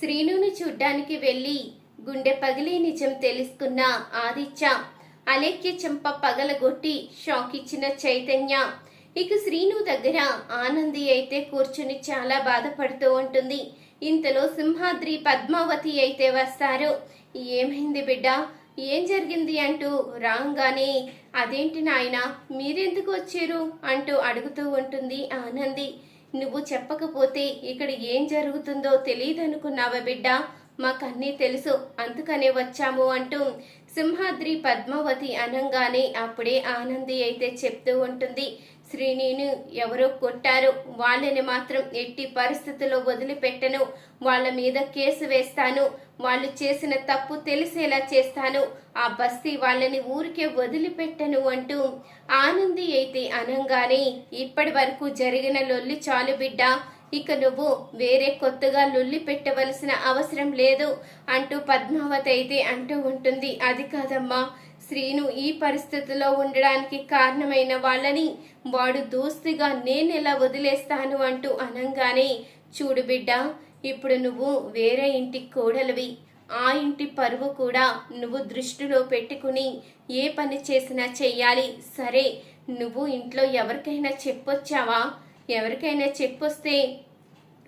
శ్రీనుని చూడ్డానికి వెళ్ళి గుండె పగిలి నిజం తెలుసుకున్న ఆదిత్య అలేఖ్య చెంప పగలగొట్టి షాక్ ఇచ్చిన చైతన్య. ఇక శ్రీను దగ్గర ఆనంది అయితే కూర్చుని చాలా బాధపడుతూ ఉంటుంది. ఇంతలో సింహాద్రి పద్మావతి అయితే వస్తారు. ఏమైంది బిడ్డ? ఏం జరిగింది అంటూ రాగానే అదేంటి నాయన మీరెందుకు వచ్చారు? అంటూ అడుగుతూ ఉంటుంది ఆనంది. నువ్వు చెప్పకపోతే ఇక్కడ ఏం జరుగుతుందో తెలియదనుకున్నావా బిడ్డ? మాకన్నీ తెలుసు. అందుకనే వచ్చాము అంటూ సింహాద్రి పద్మావతి అనంగానే అప్పుడే ఆనంది అయితే చెప్తూ ఉంటుంది. శ్రీనిని ఎవరో కొట్టారు. వాళ్ళని మాత్రం ఎట్టి పరిస్థితుల్లో వదిలిపెట్టను. వాళ్ళ మీద కేసు వేస్తాను. వాళ్ళు చేసిన తప్పు తెలిసేలా చేస్తాను. ఆ బస్తీ వాళ్ళని ఊరికే వదిలిపెట్టను అంటూ ఆనంది అయితే అనంగానే ఇప్పటి వరకు జరిగిన లొల్లి చాలు బిడ్డ ఇక నువ్వు వేరే కొత్తగా లొల్లి పెట్టవలసిన అవసరం లేదు అంటూ పద్మావతి అయితే అంటూ ఉంటుంది. అది కాదమ్మా స్త్రీను ఈ పరిస్థితిలో ఉండడానికి కారణమైన వాళ్ళని వాడు దోస్తిగా నేనెలా వదిలేస్తాను అంటూ అనంగానే చూడు బిడ్డ ఇప్పుడు నువ్వు వేరే ఇంటి కోడలివి. ఆ ఇంటి పరువు కూడా నువ్వు దృష్టిలో పెట్టుకుని ఏ పని చేసినా చెయ్యాలి. సరే నువ్వు ఇంట్లో ఎవరికైనా చెప్పొచ్చావా? ఎవరికైనా చెప్పొస్తే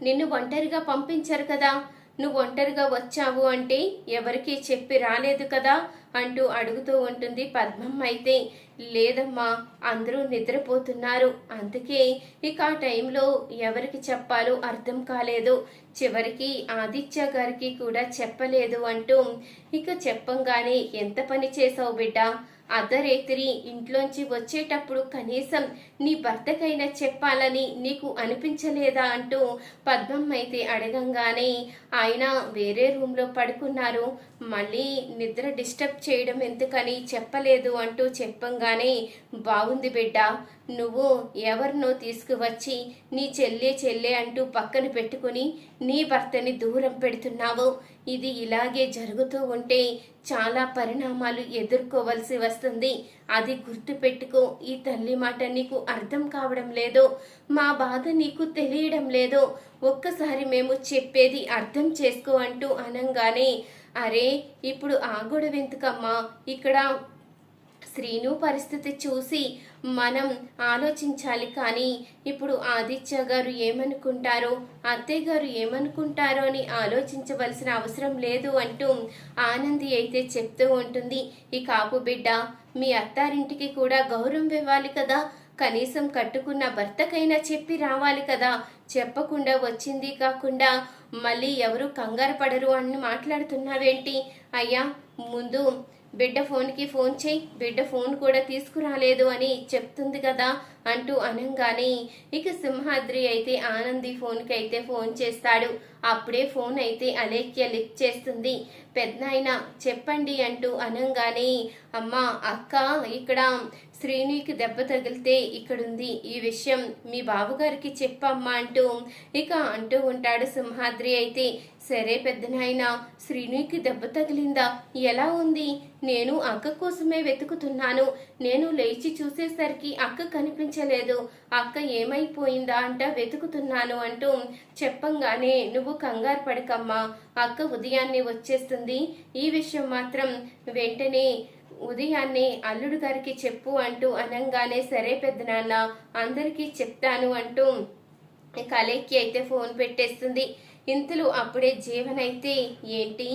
నిన్ను ఒంటరిగా పంపించారు కదా. నువ్వు ఒంటరిగా వచ్చావు అంటే ఎవరికీ చెప్పి రాలేదు కదా అంటూ అడుగుతూ ఉంటుంది పద్మం అయితే. లేదమ్మా అందరూ నిద్రపోతున్నారు. అందుకే ఇక ఆ టైంలో ఎవరికి చెప్పాలో అర్థం కాలేదు. చివరికి ఆదిత్య గారికి కూడా చెప్పలేదు అంటూ ఇక చెప్పంగానే ఎంత పని చేసావు బిడ్డ? అర్ధరేత్రి ఇంట్లోంచి వచ్చేటప్పుడు కనీసం నీ భర్తకైనా చెప్పాలని నీకు అనిపించలేదా? అంటూ పద్మం అయితే అడగంగానే ఆయన వేరే రూమ్లో పడుకున్నారు. మళ్ళీ నిద్ర డిస్టర్బ్ చేయడం ఎందుకని చెప్పలేదు? అంటూ చెప్పంగానే బాగుంది బిడ్డ. నువ్వు ఎవరినో తీసుకువచ్చి నీ చెల్లె చెల్లె అంటూ పక్కన పెట్టుకుని నీ భర్తని దూరం పెడుతున్నావు. ఇది ఇలాగే జరుగుతూ ఉంటే చాలా పరిణామాలు ఎదుర్కోవలసి వస్తుంది. అది గుర్తుపెట్టుకో. ఈ తల్లి మాట నీకు అర్థం కావడం లేదో. మా బాధ నీకు తెలియడం లేదో. ఒక్కసారి మేము చెప్పేది అర్థం చేసుకో అంటూ అనంగానే అరే ఇప్పుడు ఆ గొడవ ఎందుకమ్మా? ఇక్కడ శ్రీను పరిస్థితి చూసి మనం ఆలోచించాలి. కానీ ఇప్పుడు ఆదిత్య గారు ఏమనుకుంటారో అత్తయ్య గారు ఏమనుకుంటారో అని ఆలోచించవలసిన అవసరం లేదు అంటూ ఆనంది అయితే చెప్తూ ఉంటుంది. ఈ కాపు బిడ్డ మీ అత్తారింటికి కూడా గౌరవం ఇవ్వాలి కదా. కనీసం కట్టుకున్న భర్తకైనా చెప్పి రావాలి కదా. చెప్పకుండా వచ్చింది కాకుండా మళ్ళీ ఎవరు కంగారు పడరు అని మాట్లాడుతున్నావేంటి? అయ్యా ముందు బిడ్డ ఫోన్కి ఫోన్ చేయి బిడ్డ ఫోన్ కూడా తీసుకురాలేదు అని చెప్తుంది కదా. అంటూ అనంగానే ఇక సింహాద్రి అయితే ఆనంది ఫోన్కి అయితే ఫోన్ చేస్తాడు. అప్పుడే ఫోన్ అయితే అలేఖ్య లిఫ్ట్ చేస్తుంది. పెద్దనాయన చెప్పండి అంటూ అనంగానే అమ్మా అక్క ఇక్కడ శ్రీనికి దెబ్బ తగిలితే ఇక్కడుంది ఈ విషయం మీ బావగారికి చెప్పమ్మా అంటూ ఇక అంటూ ఉంటాడు సింహాద్రి అయితే. సరే పెద్దనాయన శ్రీనికి దెబ్బ తగిలిందా? ఎలా ఉంది? నేను అక్క కోసమే వెతుకుతున్నాను. నేను లేచి చూసేసరికి అక్క కనిపించలేదు. అక్క ఏమైపోయిందా అంట వెతుకుతున్నాను అంటూ చెప్పంగానే నువ్వు కంగారు పడకమ్మా. అక్క ఉదయాన్నే వచ్చేస్తుంది. ఈ విషయం మాత్రం వెంటనే ఉదయాన్నే అల్లుడు గారికి చెప్పు అంటూ అనంగానే సరే పెద్దనాన్న అందరికీ చెప్తాను అంటూ కలేకి అయితే ఫోన్ పెట్టేస్తుంది. ఇంతలో అప్పుడే జీవనైతే ఏంటి?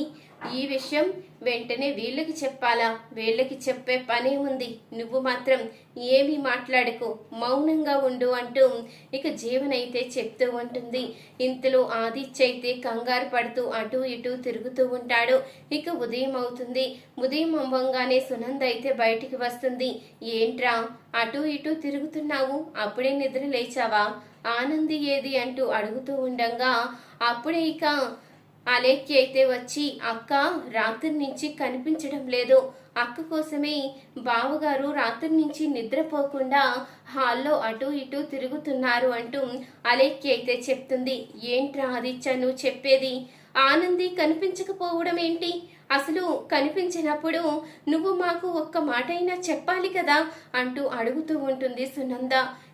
ఈ విషయం వెంటనే వీళ్ళకి చెప్పాలా? వీళ్ళకి చెప్పే పని ఉంది. నువ్వు మాత్రం ఏమీ మాట్లాడకు. మౌనంగా ఉండు అంటూ ఇక జీవనైతే చెప్తూ ఉంటుంది. ఇంతలో ఆదిత్య అయితే కంగారు పడుతూ అటు ఇటు తిరుగుతూ ఉంటాడు. ఇక ఉదయం అవుతుంది. ఉదయం అవ్వంగానే సునంద అయితే బయటికి వస్తుంది. ఏంట్రా? అటు ఇటు తిరుగుతున్నావు? అప్పుడే నిద్ర లేచావా? ఆనంది ఏది? అంటూ అడుగుతూ ఉండగా అప్పుడే ఇక అలేఖ్య అయితే వచ్చి అక్క రాత్రి నుంచి కనిపించడం లేదు. అక్క కోసమే బావగారు రాత్రి నుంచి నిద్రపోకుండా హాల్లో అటు ఇటు తిరుగుతున్నారు అంటూ అలేఖ్య అయితే చెప్తుంది. ఏంట్రా ఆదిత్య నువ్వు చెప్పేది? ఆనంది కనిపించకపోవడం ఏంటి? అసలు కనిపించినప్పుడు నువ్వు మాకు ఒక్క మాట అయినా చెప్పాలి కదా? అంటూ అడుగుతూ ఉంటుంది సునంద.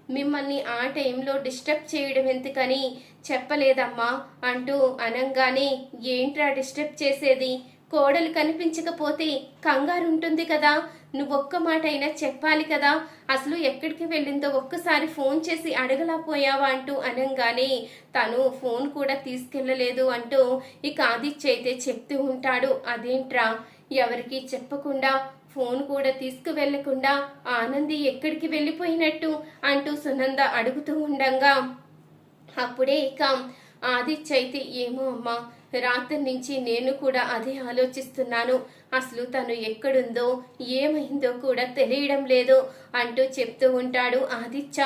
మిమ్మల్ని ఆ టైంలో డిస్టర్బ్ చేయడం ఎందుకని చెప్పలేదమ్మా అంటూ అనంగానే ఏంట్రా డిస్టర్బ్ చేసేది? కోడలు కనిపించకపోతే కంగారు ఉంటుంది కదా. నువ్వొక్క మాటైనా మాట అయినా చెప్పాలి కదా. అసలు ఎక్కడికి వెళ్ళిందో ఒక్కసారి ఫోన్ చేసి అడగలేకపోయావా అంటూ అనంగానే తను ఫోన్ కూడా తీసుకెళ్ళలేదు అంటూ ఇక ఆదిత్య అయితే చెప్తూ ఉంటాడు. అదేంట్రా? ఎవరికి చెప్పకుండా ఫోన్ కూడా తీసుకువెళ్ళకుండా ఆనంది ఎక్కడికి వెళ్ళిపోయినట్టు అంటూ సునంద అడుగుతూ ఉండంగా. అప్పుడే ఇక ఆదిత్య అయితే ఏమో అమ్మా రాత్రి నుంచి నేను కూడా అదే ఆలోచిస్తున్నాను. అసలు తను ఎక్కడుందో ఏమైందో కూడా తెలియడం లేదు అంటూ చెప్తూ ఉంటాడు ఆదిత్య.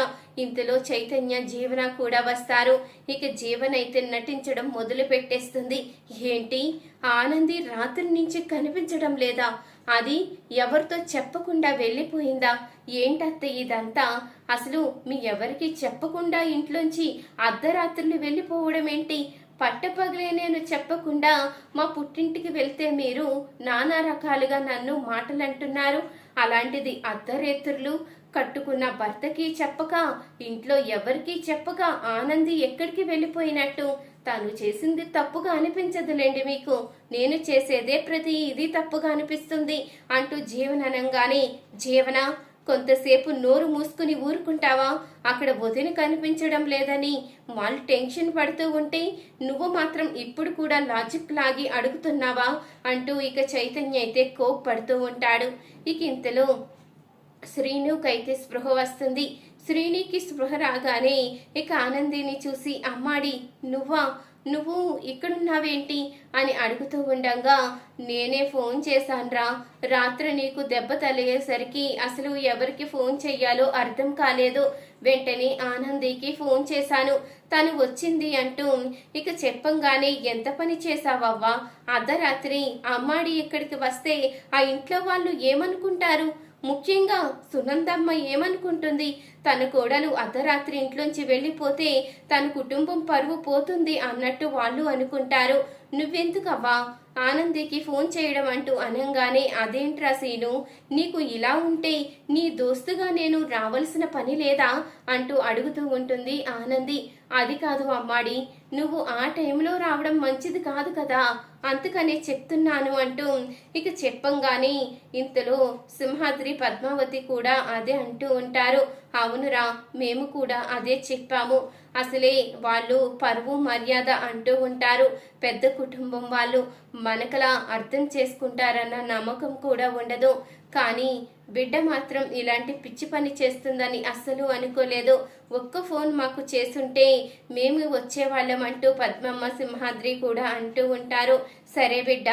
ఇంతలో చైతన్య జీవన కూడా వస్తారు. ఇక జీవన అయితే నటించడం మొదలు పెట్టేస్తుంది ఏంటి? ఆనంది రాత్రి నుంచి కనిపించడం లేదా? అది ఎవరితో చెప్పకుండా వెళ్ళిపోయిందా? ఏంటత్త ఇదంతా? అసలు మీ ఎవరికి చెప్పకుండా ఇంట్లోంచి అర్ధరాత్రులు వెళ్ళిపోవడం ఏంటి పట్టపగలే నేను చెప్పకుండా మా పుట్టింటికి వెళ్తే మీరు నానా రకాలుగా నన్ను మాటలు అంటున్నారు అలాంటిది అర్ధరేత్రులు కట్టుకున్న భర్తకి చెప్పక ఇంట్లో ఎవరికీ చెప్పక ఆనంది ఎక్కడికి వెళ్ళిపోయినట్టు? తను చేసింది తప్పుగా అనిపించదులేండి మీకు. నేను చేసేదే ప్రతి ఇది తప్పుగా అనిపిస్తుంది అంటూ జీవన అనగానే జీవన కొంతసేపు నోరు మూసుకుని ఊరుకుంటావా? అక్కడ వదిన కనిపించడం లేదని వాళ్ళు టెన్షన్ పడుతూ ఉంటే నువ్వు మాత్రం ఇప్పుడు కూడా లాజిక్ లాగి అడుగుతున్నావా? అంటూ ఇక చైతన్య అయితే కోప్పడుతూ ఉంటాడు. ఇక ఇంతలో శ్రీనుకైతే స్పృహ వస్తుంది. శ్రీనికి స్పృహ రాగానే ఇక ఆనందిని చూసి అమ్మాడి నువ్వా? నువ్వు ఇక్కడున్నావేంటి? అని అడుగుతూ ఉండగా నేనే ఫోన్ చేశాన్రా. రాత్రి నీకు దెబ్బ తలిగేసరికి అసలు ఎవరికి ఫోన్ చెయ్యాలో అర్థం కాలేదు. వెంటనే ఆనందికి ఫోన్ చేశాను. తను వచ్చింది అంటూ ఇక చెప్పంగానే ఎంత పని చేశావవ్వా? అర్ధరాత్రి అమ్మాడి ఇక్కడికి వస్తే ఆ ఇంట్లో వాళ్ళు ఏమనుకుంటారు? ముఖ్యంగా సునందమ్మ ఏమనుకుంటుంది? తన కోడలు అర్ధరాత్రి ఇంట్లోంచి వెళ్ళిపోతే తన కుటుంబం పరువు పోతుంది అన్నట్టు వాళ్ళు అనుకుంటారు. నువ్వెందుకవ్వా? ఆనందికి ఫోన్ చేయడం అంటూ అనంగానే అదేంట్రా సీను? నీకు ఇలా ఉంటే నీ దోస్తుగా నేను రావలసిన పని లేదా? అంటూ అడుగుతూ ఉంటుంది ఆనంది. అది కాదు అమ్మాడి నువ్వు ఆ టైంలో రావడం మంచిది కాదు కదా అందుకనే చెప్తున్నాను అంటూ ఇక చెప్పంగానే ఇంతలో సింహాద్రి పద్మావతి కూడా అదే అంటూ ఉంటారు. అవునురా మేము కూడా అదే చెప్పాము. అసలే వాళ్ళు పరువు మర్యాద అంటూ ఉంటారు. పెద్ద కుటుంబం వాళ్ళు మనకలా అర్థం చేసుకుంటారన్న నమ్మకం కూడా ఉండదు. కానీ బిడ్డ మాత్రం ఇలాంటి పిచ్చి పని చేస్తుందని అస్సలు అనుకోలేదు. ఒక్క ఫోన్ మాకు చేసుంటే మేము వచ్చేవాళ్ళం అంటూ పద్మమ్మ సింహాద్రి కూడా అంటూ ఉంటారు. సరే బిడ్డ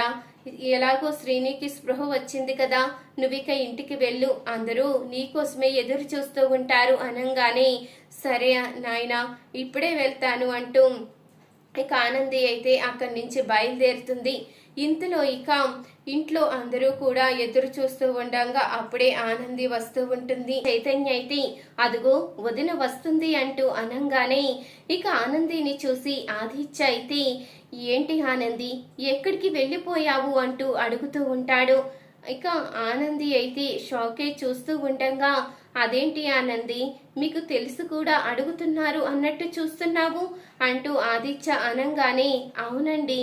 ఎలాగో శ్రీనికి స్పృహ వచ్చింది కదా నువ్విక ఇంటికి వెళ్ళు. అందరూ నీకోసమే ఎదురు చూస్తూ ఉంటారు అనంగానే సరే నాయనా ఇప్పుడే వెళ్తాను అంటూ ఇక ఆనంది అయితే అక్కడి నుంచి బయలుదేరుతుంది. ఇంతలో ఇక ఇంట్లో అందరూ కూడా ఎదురు చూస్తూ ఉండగా అప్పుడే ఆనంది వస్తూ ఉంటుంది. చైతన్య అయితే అదిగో వదిన వస్తుంది అంటూ అనంగానే ఇక ఆనందిని చూసి ఆదిత్య అయితే ఏంటి ఆనంది ఎక్కడికి వెళ్ళిపోయావు? అంటూ అడుగుతూ ఉంటాడు. ఇక ఆనంది అయితే షాకే చూస్తూ ఉండగా అదేంటి ఆనంది? మీకు తెలుసు కూడా అడుగుతున్నారు అన్నట్టు చూస్తున్నావు? అంటూ ఆదిత్య అనంగానే అవునండి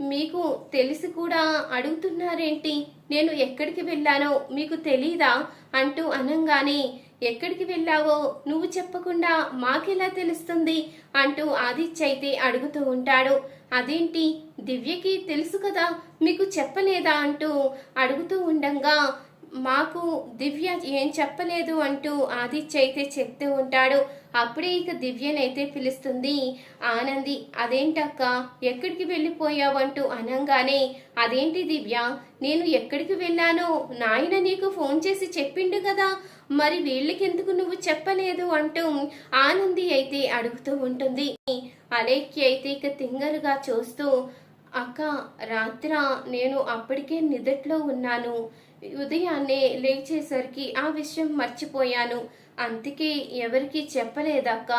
మీకు తెలిసి కూడా అడుగుతున్నారేంటి? నేను ఎక్కడికి వెళ్ళానో మీకు తెలీదా? అంటూ అనంగానే ఎక్కడికి వెళ్ళావో నువ్వు చెప్పకుండా మాకెలా తెలుస్తుంది? అంటూ ఆదిత్య అయితే అడుగుతూ ఉంటాడు. అదేంటి? దివ్యకి తెలుసు కదా మీకు చెప్పలేదా? అంటూ అడుగుతూ ఉండంగా మాకు దివ్య ఏం చెప్పలేదు అంటూ ఆదిత్య అయితే చెప్తూ ఉంటాడు. అప్పుడే ఇక దివ్యనైతే పిలుస్తుంది ఆనంది అదేంటక్క? ఎక్కడికి వెళ్ళిపోయావంటూ అనంగానే అదేంటి దివ్య? నేను ఎక్కడికి వెళ్ళానో? నాయన నీకు ఫోన్ చేసి చెప్పిండు కదా. మరి వీళ్ళకెందుకు నువ్వు చెప్పలేదు? అంటూ ఆనంది అయితే అడుగుతూ ఉంటుంది. అలేఖ్య అయితే ఇక తింగరుగా చూస్తూ అక్క రాత్ర నేను అప్పటికే నిదట్లో ఉన్నాను. ఉదయాన్నే లేచేసరికి ఆ విషయం మర్చిపోయాను. అందుకే ఎవరికి చెప్పలేదక్క.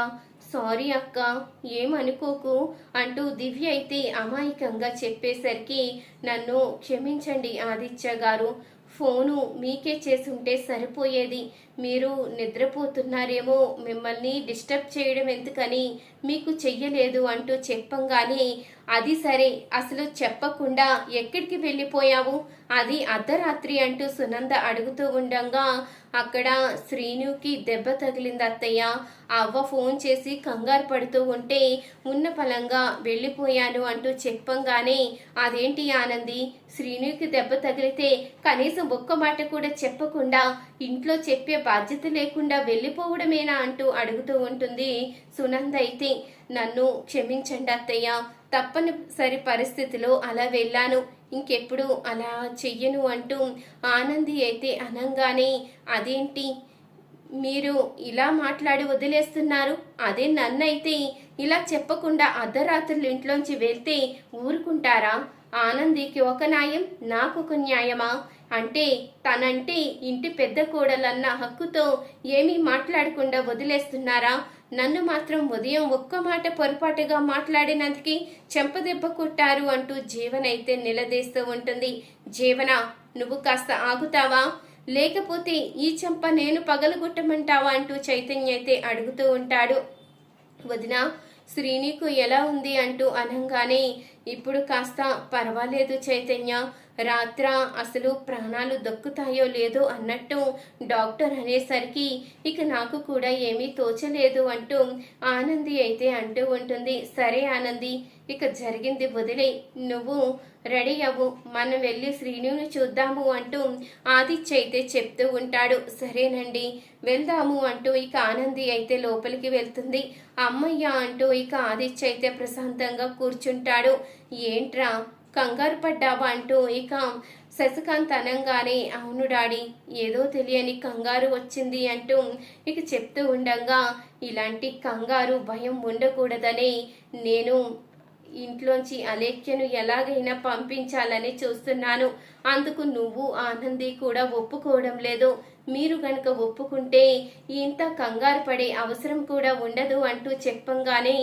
సారీ అక్క ఏమనుకోకు అంటూ దివ్య అయితే అమాయకంగా చెప్పేసరికి నన్ను క్షమించండి ఆదిత్య గారు. ఫోను మీకే చేసుంటే సరిపోయేది. మీరు నిద్రపోతున్నారేమో మిమ్మల్ని డిస్టర్బ్ చేయడం ఎందుకని మీకు చెయ్యలేదు అంటూ చెప్పంగానే అది సరే అసలు చెప్పకుండా ఎక్కడికి వెళ్ళిపోయావు? అది అర్ధరాత్రి అంటూ సునంద అడుగుతూ ఉండంగా అక్కడ శ్రీనుకి దెబ్బ తగిలింది అత్తయ్య అవ్వ ఫోన్ చేసి కంగారు పడుతూ ఉంటే ఉన్న ఫలంగా వెళ్ళిపోయాను అంటూ చెప్పంగానే అదేంటి ఆనంది? శ్రీనుకి దెబ్బ తగిలితే కనీసం ఒక్క మాట కూడా చెప్పకుండా ఇంట్లో చెప్పే బాధ్యత లేకుండా వెళ్ళిపోవడమేనా? అంటూ అడుగుతూ ఉంటుంది సునంద అయితే. నన్ను క్షమించండి అత్తయ్య. తప్పనిసరి పరిస్థితిలో అలా వెళ్ళాను. ఇంకెప్పుడు అలా చెయ్యను అంటూ ఆనంది అయితే అనంగానే అదేంటి? మీరు ఇలా మాట్లాడి వదిలేస్తున్నారు. అదే నన్నైతే ఇలా చెప్పకుండా అర్ధరాత్రులు ఇంట్లోంచి వెళ్తే ఊరుకుంటారా? ఆనందికి ఒక న్యాయం నాకు ఒక న్యాయమా? అంటే తనంటే ఇంటి పెద్ద కోడలన్న హక్కుతో ఏమీ మాట్లాడకుండా వదిలేస్తున్నారా? నన్ను మాత్రం ఉదయం ఒక్క మాట పొరపాటుగా మాట్లాడినందుకు చెంపదెబ్బ కొట్టారు అంటూ జీవనైతే నిలదీస్తూ ఉంటుంది. జీవన నువ్వు కాస్త ఆగుతావా? లేకపోతే ఈ చెంప నేను పగలగొట్టమంటావా? అంటూ చైతన్య అయితే అడుగుతూ ఉంటాడు. వదినా శ్రీనీకు ఎలా ఉంది అంటూ అనంగానే ఇప్పుడు కాస్త పర్వాలేదు చైతన్య. రాత్ర అసలు ప్రాణాలు దక్కుతాయో లేదో అన్నట్టు డాక్టర్ అనేసరికి ఇక నాకు కూడా ఏమీ తోచలేదు అంటూ ఆనంది అయితే అంటూ ఉంటుంది. సరే ఆనంది ఇక జరిగింది వదిలే. నువ్వు రెడీ అవ్వు. మనం వెళ్ళి శ్రీనుని చూద్దాము అంటూ ఆదిత్య అయితే చెప్తూ ఉంటాడు. సరేనండి వెళ్దాము అంటూ ఇక ఆనంది అయితే లోపలికి వెళ్తుంది. అమ్మయ్య అంటూ ఇక ఆదిత్య అయితే ప్రశాంతంగా కూర్చుంటాడు. ఏంట్రా కంగారు పడ్డావా అంటూ ఇక శశికాంత్ అనంగానే అవును డాడీ ఏదో తెలియని కంగారు వచ్చింది అంటూ ఇక చెప్తూ ఉండగా ఇలాంటి కంగారు భయం ఉండకూడదని నేను ఇంట్లోంచి అలేఖ్యను ఎలాగైనా పంపించాలని చూస్తున్నాను. అందుకు నువ్వు ఆనంది కూడా ఒప్పుకోవడం లేదు. మీరు గనక ఒప్పుకుంటే ఇంత కంగారు పడే అవసరం కూడా ఉండదు అంటూ చెప్పంగానే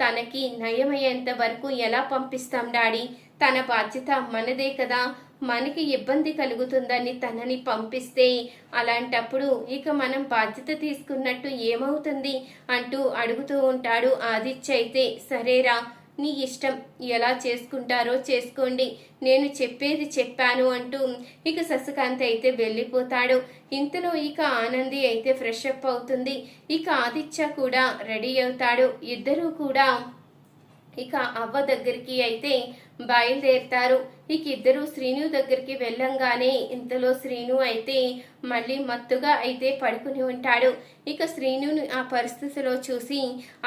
తనకి నయమయ్యేంత వరకు ఎలా పంపిస్తాం డాడీ? తన బాధ్యత మనదే కదా. మనకి ఇబ్బంది కలుగుతుందని తనని పంపిస్తే అలాంటప్పుడు ఇక మనం బాధ్యత తీసుకున్నట్టు ఏమవుతుంది అంటూ అడుగుతూ ఉంటాడు ఆదిత్య అయితే. సరేరా నీ ఇష్టం. ఎలా చేసుకుంటారో చేసుకోండి. నేను చెప్పేది చెప్పాను అంటూ ఇక శశికాంత్ అయితే వెళ్ళిపోతాడు. ఇంతలో ఇక ఆనంది అయితే ఫ్రెష్ అప్ అవుతుంది. ఇక ఆదిత్య కూడా రెడీ అవుతాడు. ఇద్దరూ కూడా ఇక అవ్వ దగ్గరికి అయితే బయలుదేరుతారు. ఇక ఇద్దరు శ్రీను దగ్గరికి వెళ్ళంగానే ఇంతలో శ్రీను అయితే మళ్ళీ మత్తుగా అయితే పడుకుని ఉంటాడు. ఇక శ్రీనుని ఆ పరిస్థితిలో చూసి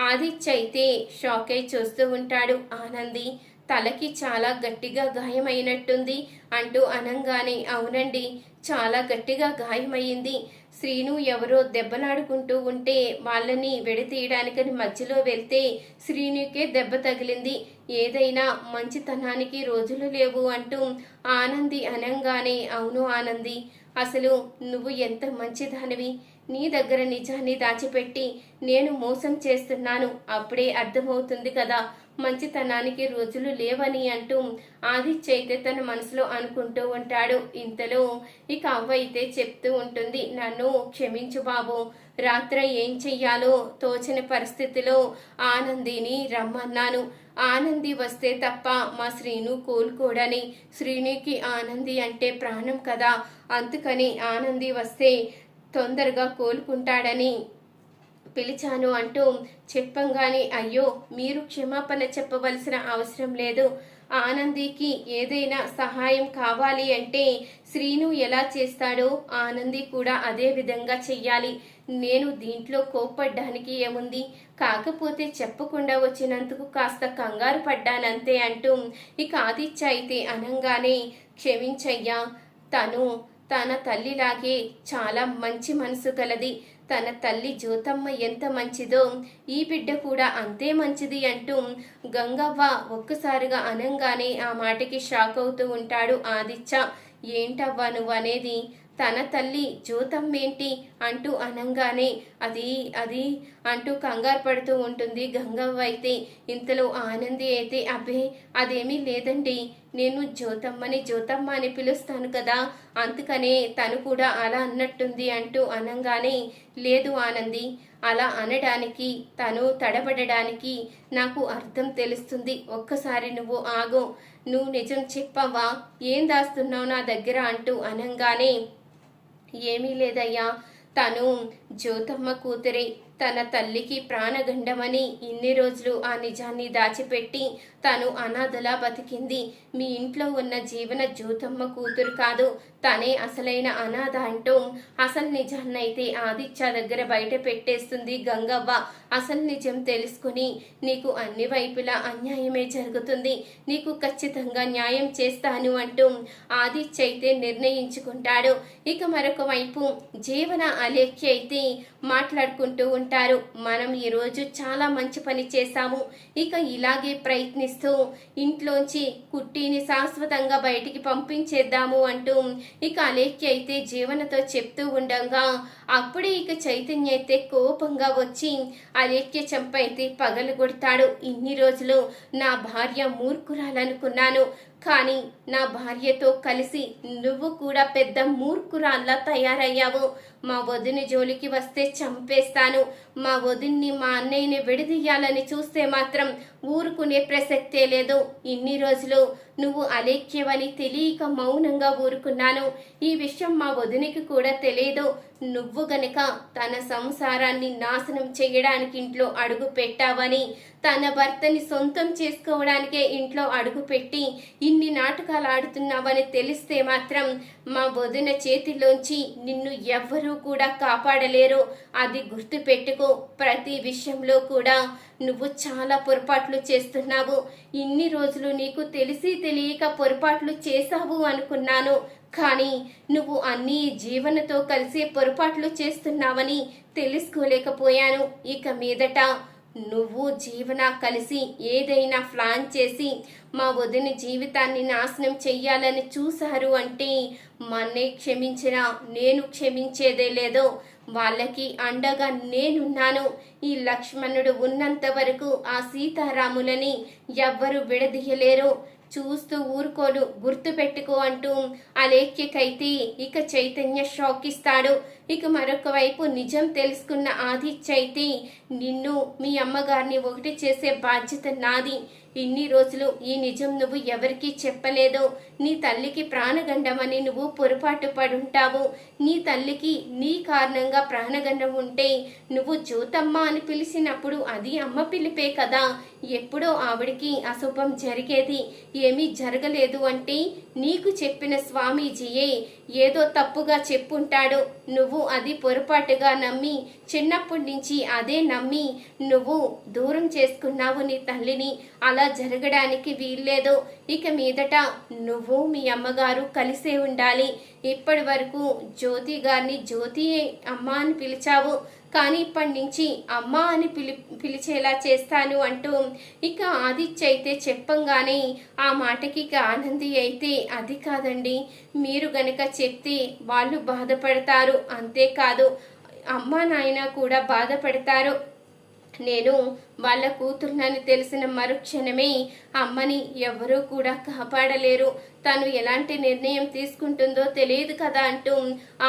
ఆదిత్య అయితే షాక్ అయి చూస్తూ ఉంటాడు. ఆనంది తలకి చాలా గట్టిగా గాయమైనట్టుంది అంటూ అనంగానే అవునండి చాలా గట్టిగా గాయమైంది శ్రీను ఎవరో దెబ్బలాడుకుంటూ ఉంటే వాళ్ళని విడతీయడానికని మధ్యలో వెళ్తే శ్రీనుకే దెబ్బ తగిలింది. ఏదైనా మంచితనానికి రోజులు లేవు అంటూ ఆనంది అనంగానే అవును ఆనంది అసలు నువ్వు ఎంత మంచిదానివి? నీ దగ్గర నిజాన్ని దాచిపెట్టి నేను మోసం చేస్తున్నాను. అప్పుడే అర్థమవుతుంది కదా మంచితనానికి రోజులు లేవని అంటూ ఆదిత్య అయితే తన మనసులో అనుకుంటూ ఉంటాడు. ఇంతలో ఇక అవ్వ అయితే చెప్తూ ఉంటుంది. నన్ను క్షమించు బాబు. రాత్ర ఏం చెయ్యాలో తోచని పరిస్థితిలో ఆనందిని రమ్మన్నాను. ఆనంది వస్తే తప్ప మా శ్రీను కోలుకోడని. శ్రీనికి ఆనంది అంటే ప్రాణం కదా. అందుకని ఆనంది వస్తే తొందరగా కోలుకుంటాడని పిలిచాను అంటూ చెప్పంగానే అయ్యో మీరు క్షమాపణ చెప్పవలసిన అవసరం లేదు. ఆనందికి ఏదైనా సహాయం కావాలి అంటే శ్రీను ఎలా చేస్తాడో ఆనంది కూడా అదే విధంగా చెయ్యాలి. నేను దీంట్లో కోప్పడ్డానికి ఏముంది? కాకపోతే చెప్పకుండా వచ్చినందుకు కాస్త కంగారు పడ్డానంతే అంటూ ఇక ఆదిత్య అయితే అనంగానే క్షమించయ్యా తను తన తల్లిలాగే చాలా మంచి మనసు కలది. తన తల్లి జ్యోతమ్మ ఎంత మంచిదో ఈ బిడ్డ కూడా అంతే మంచిది అంటూ గంగవ్వ ఒక్కసారిగా అనంగానే ఆ మాటకి షాక్ అవుతూ ఉంటాడు ఆదిత్య. ఏంటవ్వా నువ్వు అనేది తన తల్లి జ్యోతమ్మేంటి అంటూ అనంగానే అది అది అంటూ కంగారు పడుతూ ఉంటుంది. గంగవ్వ అయితే ఇంతలో ఆనంది అయితే అబ్బే అదేమీ లేదండి. నేను జ్యోతమ్మని జ్యోతమ్మ అని పిలుస్తాను కదా. అందుకనే తను కూడా అలా అన్నట్టుంది అంటూ అనంగానే లేదు ఆనంది అలా అనడానికి తను తడబడడానికి నాకు అర్థం తెలుస్తుంది. ఒక్కసారి నువ్వు ఆగు. నువ్వు నిజం చెప్పవా? ఏం దాస్తున్నావు నా దగ్గర? అంటూ అనంగానే ఏమీ లేదయ్యా. తను జ్యోతమ్మ కూతురే తన తల్లికి ప్రాణగండమని ఇన్ని రోజులు ఆ నిజాన్ని దాచిపెట్టి తను అనాథలా బతికింది. మీ ఇంట్లో ఉన్న జీవన జ్యోతమ్మ కూతురు కాదు తనే అసలైన అనాథ అంటూ అసలు నిజాన్నైతే ఆదిత్య దగ్గర బయట పెట్టేస్తుంది గంగవ్వ. అసలు నిజం తెలుసుకుని నీకు అన్ని వైపులా అన్యాయమే జరుగుతుంది. నీకు ఖచ్చితంగా న్యాయం చేస్తాను అంటూ ఆదిత్య అయితే నిర్ణయించుకుంటాడు. ఇక మరొక వైపు జీవన అలేఖ్య అయితే మాట్లాడుకుంటూ ఉంటారు. మనం ఈరోజు చాలా మంచి పని చేశాము. ఇక ఇలాగే ప్రయత్నిస్తూ ఇంట్లోంచి కుట్టిని శాశ్వతంగా బయటికి పంపించేద్దాము అంటూ ఇక అలేఖ్య అయితే జీవనతో చెప్తూ ఉండగా అప్పుడే ఇక చైతన్య అయితే కోపంగా వచ్చి అలేఖ్య చెంప అయితే పగలు కొడతాడు. ఇన్ని రోజులు నా భార్య మూర్ఖురాలనుకున్నాను. కానీ నా భార్యతో కలిసి నువ్వు కూడా పెద్ద మూర్ఖురాల్లా తయారయ్యావు. మా వదిని జోలికి వస్తే చంపేస్తాను. మా వదిన్ని మా అన్నయ్యని విడదీయాలని చూస్తే మాత్రం ఊరుకునే ప్రసక్తే లేదు. ఇన్ని రోజులు నువ్వు అలేఖ్యవని తెలియక మౌనంగా ఊరుకున్నాను. ఈ విషయం మా వదినికి కూడా తెలియదు. నువ్వు గనక తన సంసారాన్ని నాశనం చేయడానికి ఇంట్లో అడుగు పెట్టావని తన భర్తని సొంతం చేసుకోవడానికే ఇంట్లో అడుగు పెట్టి ఇన్ని నాటకాలు ఆడుతున్నావని తెలిస్తే మాత్రం మా వదిన చేతిలోంచి నిన్ను ఎవ్వరూ కూడా కాపాడలేరు. అది గుర్తుపెట్టుకో ప్రతి విషయంలో కూడా నువ్వు చాలా పొరపాట్లు చేస్తున్నావు. ఇన్ని రోజులు నీకు తెలిసి తెలియక పొరపాట్లు చేశావు అనుకున్నాను. కానీ నువ్వు అన్ని జీవనతో కలిసి పొరపాట్లు చేస్తున్నావని తెలుసుకోలేకపోయాను. ఇక మీదట నువ్వు జీవన కలిసి ఏదైనా ప్లాన్ చేసి మా వదిన జీవితాన్ని నాశనం చెయ్యాలని చూశారు అంటే మన్నే క్షమించినా నేను క్షమించేదే లేదో. వాళ్ళకి అండగా నేనున్నాను. ఈ లక్ష్మణుడు ఉన్నంత వరకు ఆ సీతారాములని ఎవ్వరు విడదీయలేరు. చూస్తూ ఊరుకోడు గుర్తు పెట్టుకో అంటూ అలేఖ్యకైతే ఇక చైతన్య షాకిస్తాడు. ఇక మరొక వైపు నిజం తెలుసుకున్న ఆదిత్య అయితే నిన్ను మీ అమ్మగారిని ఒకటి చేసే బాధ్యత నాది. ఇన్ని రోజులు ఈ నిజం నువ్వు ఎవరికీ చెప్పలేదు? నీ తల్లికి ప్రాణగండమని నువ్వు పొరపాటు పడుంటావు. నీ తల్లికి నీ కారణంగా ప్రాణగండం ఉంటే నువ్వు జ్యోతమ్మ అని పిలిచినప్పుడు అది అమ్మ పిలిపే కదా. ఎప్పుడో ఆవిడికి అశుభం జరిగేది. ఏమీ జరగలేదు అంటే నీకు చెప్పిన స్వామీజీయే ఏదో తప్పుగా చెప్పుంటాడు. నువ్వు అది పొరపాటుగా నమ్మి చిన్నప్పటి నుంచి అదే నమ్మి నువ్వు దూరం చేసుకున్నావు నీ తల్లిని. అలా జరగడానికి వీల్లేదు. ఇక మీదట నువ్వు మీ అమ్మగారు కలిసే ఉండాలి. ఇప్పటి వరకు జ్యోతి గారిని జ్యోతి అమ్మ అని పిలిచావు. కానీ ఇప్పటి నుంచి అమ్మ అని పిలి పిలిచేలా చేస్తాను అంటూ ఇక ఆదిత్య అయితే చెప్పంగానే ఆ మాటకి ఇక ఆనంది అయితే అది కాదండి. మీరు గనక చెప్తే వాళ్ళు బాధపడతారు. అంతేకాదు అమ్మ నాయన కూడా బాధపడతారు. నేను వాళ్ళ కూతుర్నని తెలిసిన మరుక్షణమే అమ్మని ఎవరూ కూడా కాపాడలేరు. తను ఎలాంటి నిర్ణయం తీసుకుంటుందో తెలియదు కదా అంటూ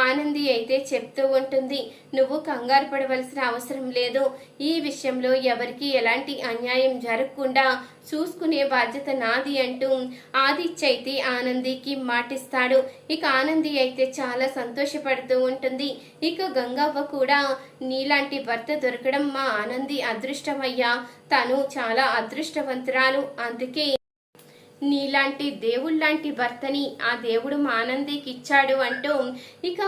ఆనంది అయితే చెప్తూ ఉంటుంది. నువ్వు కంగారు పడవలసిన అవసరం లేదు. ఈ విషయంలో ఎవరికి ఎలాంటి అన్యాయం జరగకుండా చూసుకునే బాధ్యత నాది అంటూ ఆదిత్య అయితే ఆనందికి మాటిస్తాడు. ఇక ఆనంది అయితే చాలా సంతోషపడుతూ ఉంటుంది. ఇక గంగవ్వ కూడా నీలాంటి భర్త దొరకడం మా ఆనంది అదృష్టమయ్యా. తను చాలా అదృష్టవంతురాలు. అందుకే నీలాంటి దేవుళ్ళలాంటి భర్తని ఆ దేవుడు మా ఆనందికి ఇచ్చాడు అంటూ ఇక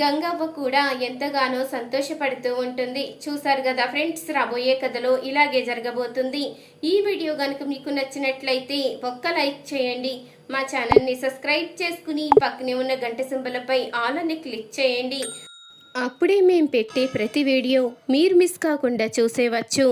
గంగవ్వ కూడా ఎంతగానో సంతోషపడుతూ ఉంటుంది. చూసారు కదా ఫ్రెండ్స్ రాబోయే కథలో ఇలాగే జరగబోతుంది. ఈ వీడియో కనుక మీకు నచ్చినట్లయితే ఒక్క లైక్ చేయండి. మా ఛానల్ని సబ్స్క్రైబ్ చేసుకుని పక్కనే ఉన్న గంట సింబలపై ఆల్ అని క్లిక్ చేయండి. అప్పుడే మేము పెట్టే ప్రతి వీడియో మీరు మిస్ కాకుండా చూసేవచ్చు.